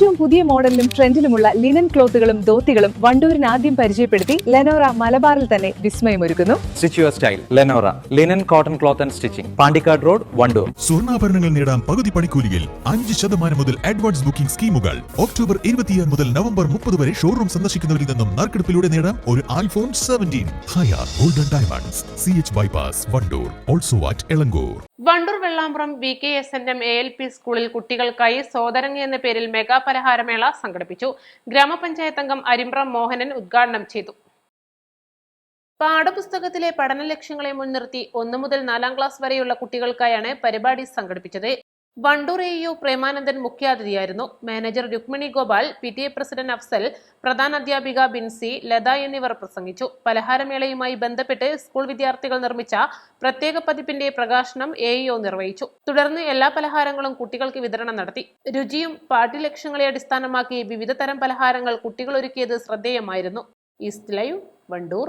Tchau! പുതിയ മോഡലിലും ട്രെൻഡിലുമുള്ള linen ക്ലോത്തുകളും ധോത്തികളും വണ്ടൂരിന് ആദ്യം പരിചയപ്പെടുത്തി ലെനോറ മലബാറിൽ തന്നെ വിസ്മയമൊരുക്കുന്നു. Stitch your style Lenora linen cotton cloth and stitching Pandikkad road Wandoor സ്വർണാഭരണങ്ങൾ നേടാൻ പകുതി പണിക്കൂലിയിൽ അഞ്ച് ശതമാനം മുതൽ അഡ്വാൻസ് ബുക്കിംഗ് സ്കീമുകൾ. ഒക്ടോബർ ഇരുപത്തിയാറ് മുതൽ നവംബർ മുപ്പത് വരെ ഷോറൂം സന്ദർശിക്കുന്നവരിൽ നിന്നും നറുക്കെടുപ്പിലൂടെ നേടാം ഒരു iPhone seventeen higher golden diamonds C H bypass Wandoor also at Elankur Wandoor Vellambram V K S N M A L P സ്കൂളിൽ കുട്ടികൾക്കായി സോദരങ്ങ എന്ന പേരിൽ മെഗാ പലഹാരമേള സംഘടിപ്പിച്ചു. ഗ്രാമപഞ്ചായത്ത് അംഗം അരിമ്പ്രം മോഹനൻ ഉദ്ഘാടനം ചെയ്തു. പാഠപുസ്തകത്തിലെ പഠന ലക്ഷ്യങ്ങളെ മുൻനിർത്തി ഒന്നു മുതൽ നാലാം ക്ലാസ് വരെയുള്ള കുട്ടികൾക്കായാണ് പരിപാടി സംഘടിപ്പിച്ചത്. Wandoor A U Premanandan മുഖ്യാതിഥിയായിരുന്നു. Manager Rukmini Gopal P T A president Afsal പ്രധാന അധ്യാപിക ബിൻസി ലത എന്നിവർ പ്രസംഗിച്ചു. പലഹാരമേളയുമായി ബന്ധപ്പെട്ട് സ്കൂൾ വിദ്യാർത്ഥികൾ നിർമ്മിച്ച പ്രത്യേക പതിപ്പിന്റെ പ്രകാശനം എ ഇഒ നിർവഹിച്ചു. തുടർന്ന് എല്ലാ പലഹാരങ്ങളും കുട്ടികൾക്ക് വിതരണം നടത്തി. രുചിയും പാഠ്യലക്ഷ്യങ്ങളെ അടിസ്ഥാനമാക്കി വിവിധ തരം പലഹാരങ്ങൾ കുട്ടികൾ ഒരുക്കിയത് ശ്രദ്ധേയമായിരുന്നു. East live Wandoor.